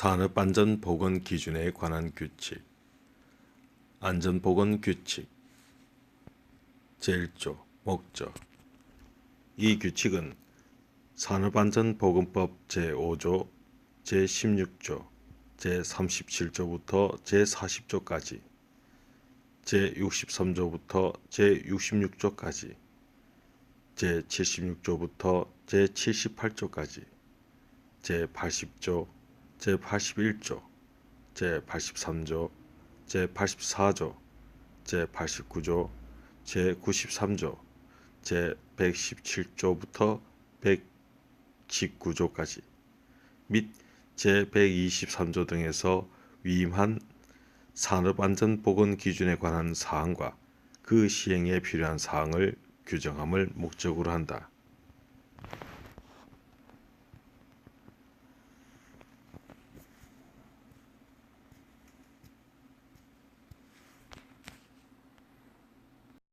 산업안전보건 기준에 관한 규칙. 안전보건 규칙. 제1조 목적 이 규칙은 산업안전보건법 제5조 제16조 제37조부터 제40조까지 제63조부터 제66조까지 제76조부터 제78조까지 제80조 제81조 제83조 제84조 제89조 제93조 제117조부터 119조까지 및 제123조 등에서 위임한 산업안전보건 기준에 관한 사항과 그 시행에 필요한 사항을 규정함을 목적으로 한다.